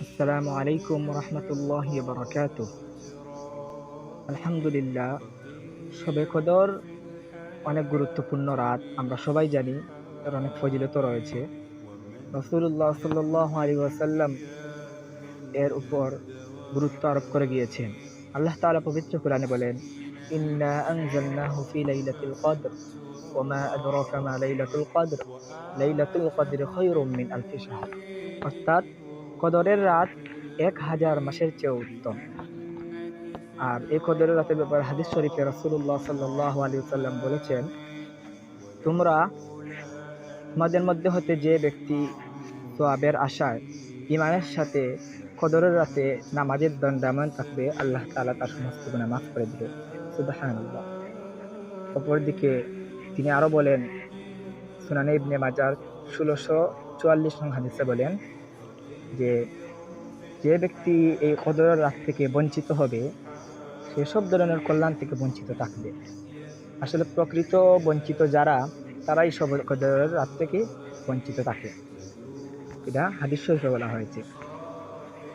আসসালামু আলাইকুম রহমতুল্লাহ বারকাত আলহামদুলিল্লাহ সবে কদর অনেক গুরুত্বপূর্ণ রাত, আমরা সবাই জানি, এর অনেক ফজিলত রয়েছে। রসুল্লাহ সাল্লাহ আলী ওয়াসাল্লাম এর উপর গুরুত্ব আরোপ করে গিয়েছেন। আল্লাহ তাআলা পবিত্র কোরআনে বলেন মা আলফি অর্থাৎ কদরের রাত এক হাজার মাসের চেয়ে উত্তম। আর এই কদরের রাতের ব্যাপারে হাদিস শরীফে রসুল্লাহ সাল্লাহ আলী সাল্লাম বলেছেন, তোমরা তোমাদের মধ্যে হতে যে ব্যক্তি সোয়াবের আশায় ইমানের সাথে কদরের রাতে নামাজের দণ্ডায়মান থাকবে, আল্লাহ তালা তার সমস্ত গুণা মাফ করে দিবে। অপরদিকে তিনি আরও বলেন, সুনানে ইবনে মাজার ষোলোশো চুয়াল্লিশ নং হাদিসে বলেন যে যে ব্যক্তি এই কদরের রাত থেকে বঞ্চিত হবে, সে সব ধরনের কল্যাণ থেকে বঞ্চিত থাকবে। আসলে প্রকৃত বঞ্চিত যারা, তারাই সব কদরের রাত থেকে বঞ্চিত থাকে। এটা হাদিস বলা হয়েছে।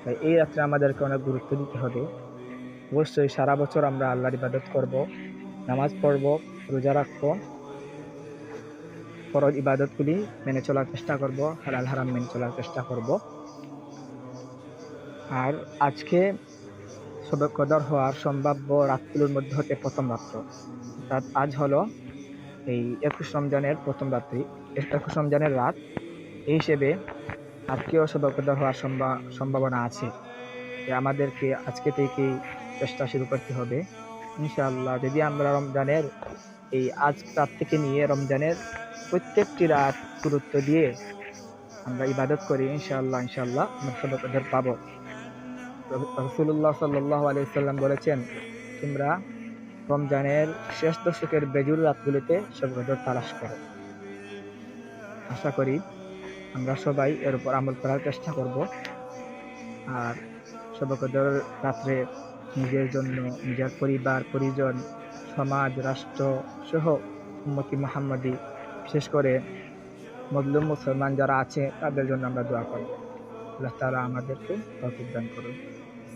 তাই এই রাত্রে আমাদেরকে অনেক গুরুত্ব দিতে হবে। অবশ্যই সারা বছর আমরা আল্লাহর ইবাদত করব, নামাজ পড়ব, রোজা রাখব, ফরজ ইবাদতগুলি মেনে চলার চেষ্টা করব, হালাল হারাম মেনে চলার চেষ্টা করব। আর আজকে সবে কদর হওয়ার সম্ভাব্য রাতগুলোর মধ্যে হতে প্রথম রাত্র। অর্থাৎ আজ হলো এই একুশ রমজানের প্রথম রাত্রি। একুশ রমজানের রাত, এই হিসেবে আজকেও সবে কদর হওয়ার সম্ভা- সম্ভাবনা আছে। আমাদেরকে আজকে থেকেই চেষ্টা শুরু করতে হবে। ইনশাআল্লাহ, যদি আমরা রমজানের এই আজ রাত থেকে নিয়ে রমজানের প্রত্যেকটি রাত গুরুত্ব দিয়ে আমরা ইবাদত করি, ইনশাআল্লাহ ইনশাআল্লাহ আমরা সবে কদর পাবো। রসুল্লাহ সাল্লাহ আলিয়াল্লাম বলেছেন, তোমরা রমজানের শেষ দশকের বেজুর রাতগুলিতে সবকদর তালাশ করো। আশা করি আমরা সবাই এর উপর আমল করার চেষ্টা করব। আর সবকদর রাত্রে নিজের জন্য নিজের পরিবার, পরিজন, সমাজ, রাষ্ট্র সহ উম্মতি মোহাম্মদী, বিশেষ করে মজলুম মুসলমান যারা আছে, তাদের জন্য আমরা দোয়া করব। আল্লাহ তালা আমাদেরকে তৌফিক করুন।